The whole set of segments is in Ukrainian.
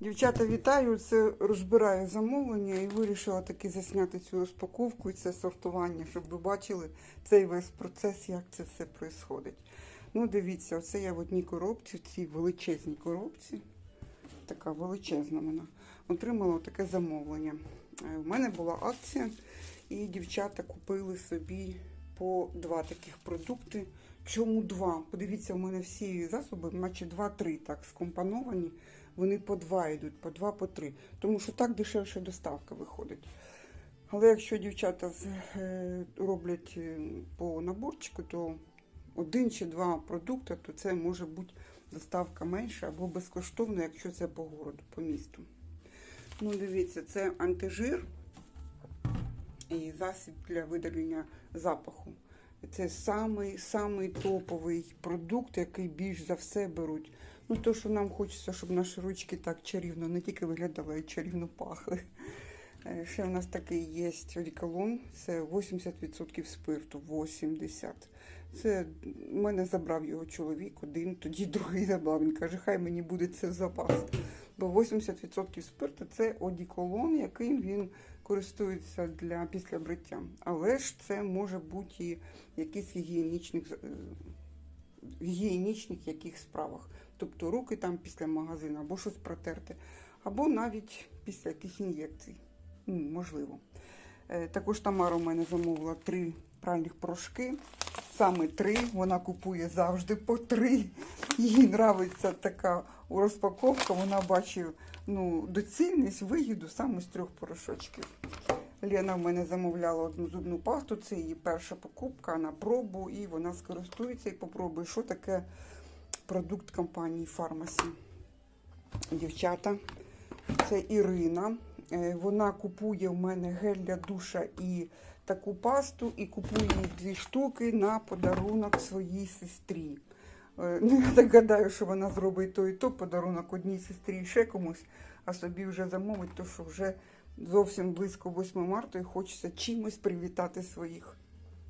Дівчата, вітаю! Це розбираю замовлення і вирішила таки засняти цю розпаковку і це сортування, щоб ви бачили цей весь процес, як це все відбувається. Ну, дивіться, оце я в одній коробці, в цій величезній коробці. Така величезна вона. Отримала таке замовлення. Е, У мене була акція, і дівчата купили собі по два таких продукти. Чому два? Подивіться, у мене всі засоби, наче два-три так скомпоновані. Вони по два йдуть, по два, по три. Тому що так дешевше доставка виходить. Але якщо дівчата е, роблять е, по наборчику, то один чи два продукти, то це може бути доставка менша або безкоштовна, якщо це по городу, по місту. Ну, дивіться, це антижир і засіб для видалення запаху. Це самий самий топовий продукт, який більш за все беруть. Ну, то, що нам хочеться, щоб наші ручки так чарівно не тільки виглядали, а й чарівно пахли. Е, Ще в нас такий є одіколон, це 80% спирту, 80%. Це мене забрав його чоловік один, тоді другий забрав. Він каже, хай мені буде це в запас. Бо 80% спирту це одіколон, яким він користується для після бриття. Але ж це може бути і якийсь гігієнічних, е, яких справах. Тобто руки там після магазину або щось протерти, або навіть після якихось ін'єкцій. Можливо. Е, Також Тамара у мене замовила три пральних порошки. Саме три. Вона купує завжди по три. Їй нравиться така розпаковка. Вона бачить ну, доцільність, вигіду саме з трьох порошочків. Лена в мене замовляла одну зубну пасту. Це її перша покупка на пробу, і вона скористується і попробує, що таке продукт компанії Фармасі. Дівчата, це Ірина. Е, Вона купує в мене гель для душа і таку пасту, і купує їх дві штуки на подарунок своїй сестрі. Е, Ну, я так гадаю, що вона зробить то і то подарунок одній сестрі і ще комусь, а собі вже замовить, то що вже зовсім близько 8 марта і хочеться чимось привітати своїх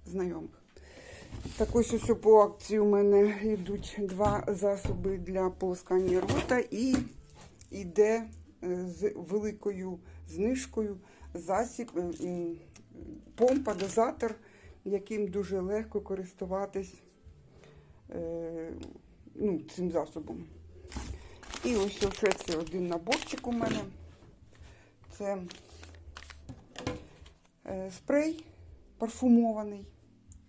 знайомих. Так ось ось по акції у мене йдуть два засоби для полоскання рота і йде е, з великою знижкою засіб, помпа, дозатор, яким дуже легко користуватись е, ну, цим засобом. І ось ще це один наборчик у мене. Це е, спрей парфумований.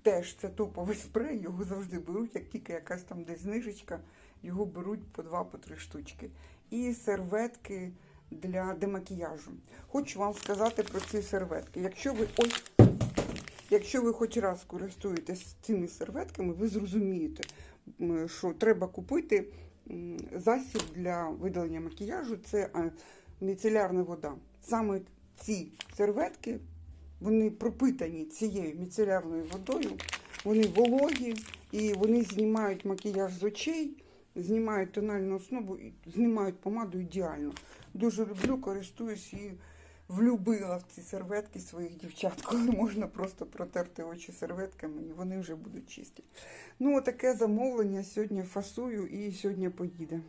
Теж це топовий спрей, його завжди беруть, як тільки якась там десь знижечка, його беруть по два, по штучки. І серветки для демакіяжу. Хочу вам сказати про ці серветки. Якщо ви ой, якщо ви хоч раз користуєтесь цими серветками, ви зрозумієте, що треба купити засіб для видалення макіяжу це міцелярна вода. Саме ці серветки вони пропитані цією міцелярною водою, вони вологі і вони знімають макіяж з очей, знімають тональну основу і знімають помаду ідеально. Дуже люблю, користуюсь і влюбила в ці серветки своїх дівчат, коли можна просто протерти очі серветками і вони вже будуть чисті. Ну, таке замовлення сьогодні фасую і сьогодні поїде.